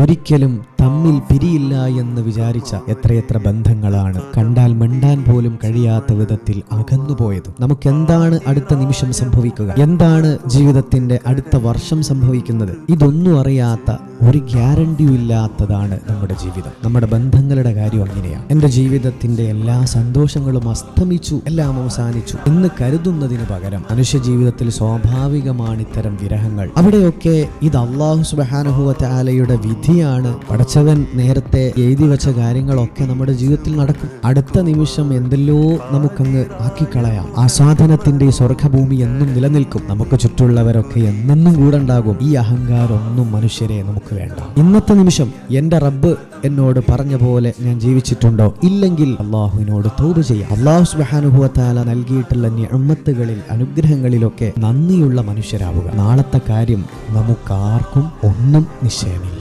ഒരിക്കലും തമ്മിൽ പിരിയില്ല എന്ന് വിചാരിച്ച എത്രയെത്ര ബന്ധങ്ങളാണ്. കണ്ടാൽ മിണ്ടാൻ പോലും കഴിയാത്ത വിധത്തിൽ അകന്നുപോയത് നമുക്ക് എന്താണ് അടുത്ത നിമിഷം സംഭവിക്കുക? എന്താണ് ജീവിതത്തിന്റെ അടുത്ത വർഷം സംഭവിക്കുന്നത്? ഇതൊന്നും അറിയാത്ത ഒരു ഗ്യാരണ്ടിയും ഇല്ലാത്തതാണ് നമ്മുടെ ജീവിതം. നമ്മുടെ ബന്ധങ്ങളുടെ കാര്യം അങ്ങനെയാണ്. എന്റെ ജീവിതത്തിന്റെ എല്ലാ സന്തോഷങ്ങളും അസ്തമിച്ചു എല്ലാം അവസാനിച്ചു എന്ന് കരുതുന്നതിന് പകരം മനുഷ്യ ജീവിതത്തിൽ സ്വാഭാവികമാണ് ഇത്തരം വിരഹങ്ങൾ. അവിടെയൊക്കെ ഇത് അള്ളാഹു സുബാനുഭവത്തെ ആലയുടെ വിധിയാണ്. പടച്ചവൻ നേരത്തെ എഴുതി വെച്ച കാര്യങ്ങളൊക്കെ നമ്മുടെ ജീവിതത്തിൽ നടക്കും. അടുത്ത നിമിഷം എന്തെല്ലോ നമുക്കങ്ങ് ആക്കിക്കളയാം. ആസ്വാദനത്തിന്റെ സ്വർഗഭൂമി എന്നും നിലനിൽക്കും. നമുക്ക് ചുറ്റുള്ളവരൊക്കെ എന്നെന്നും കൂടെ ഉണ്ടാകും ഈ അഹങ്കാരൊന്നും മനുഷ്യരെ നമുക്ക് വേണ്ട. ഇന്നത്തെ നിമിഷം എന്റെ റബ്ബ് എന്നോട് പറഞ്ഞ പോലെ ഞാൻ ജീവിച്ചിട്ടുണ്ടോ? ഇല്ലെങ്കിൽ അള്ളാഹുവിനോട് തോപ് ചെയ്യാം. അള്ളാഹു സുബാനുഭവത്താല നൽകിയിട്ടുള്ള ഞമ്മത്തുകളിൽ അനുഗ്രഹങ്ങളിലൊക്കെ നന്ദിയുള്ള മനുഷ്യരാവുക. നാളത്തെ കാര്യം നമുക്കാർക്കും ഒന്നും നിശ്ചയമില്ല.